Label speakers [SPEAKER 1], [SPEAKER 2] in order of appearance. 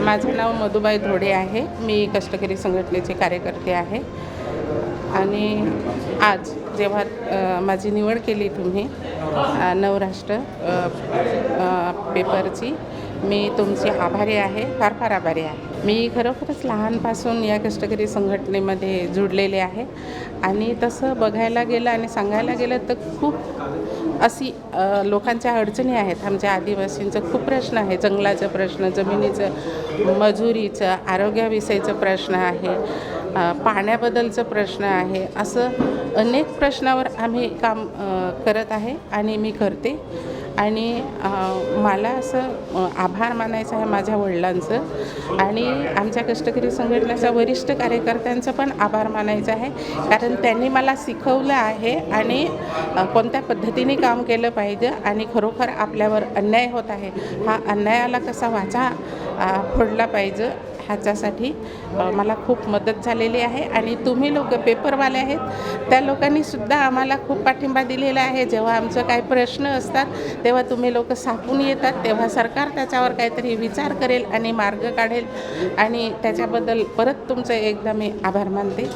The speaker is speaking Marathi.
[SPEAKER 1] माझं नाव मधुबाई धोडे आहे. मी कष्टकरी संघटनेचे कार्यकर्ते आहे. आणि आज जेव्हा माझी निवड केली तुम्ही नवराष्ट्र पेपरची मी तुमची आभारी आहे फार फार आभारी आहे. मी खरोखरच लहानपासून या कष्टकरी संघटनेमध्ये जुडलेले आहे. आणि तसं बघायला गेलं आणि सांगायला गेलं तर खूप अशी लोकांच्या अडचणी आहेत. आमच्या आदिवासींचं खूप प्रश्न आहे. जंगलाचा प्रश्न जमिनीचं मजुरीचं आरोग्याविषयीचं प्रश्न आहे. पाण्याबद्दलचं प्रश्न आहे. असं अनेक प्रश्नावर आम्ही काम करत आहे आणि मी करते. आणि मला असं आभार मानायचं आहे माझ्या वडिलांचं. आणि आमच्या कष्टकरी संघटनेच्या वरिष्ठ कार्यकर्त्यांचं पण आभार मानायचं आहे. कारण त्यांनी मला शिकवलं आहे आणि कोणत्या पद्धतीने काम केलं पाहिजे आणि खरोखर आपल्यावर अन्याय होत आहे. हा अन्यायाला कसा वाचा फोडला पाहिजे. ह्याच्यासाठी मला खूप मदत झालेली आहे. आणि तुम्ही लोक पेपरवाले आहेत त्या लोकांनी सुद्धा आम्हाला खूप पाठिंबा दिलेला आहे. जेव्हा आमचं काही प्रश्न असतात तेव्हा तुम्ही लोक सापून येतात. तेव्हा सरकार त्याच्यावर काहीतरी विचार करेल आणि मार्ग काढेल. आणि त्याच्याबद्दल परत तुमचं एकदा मी आभार मानते.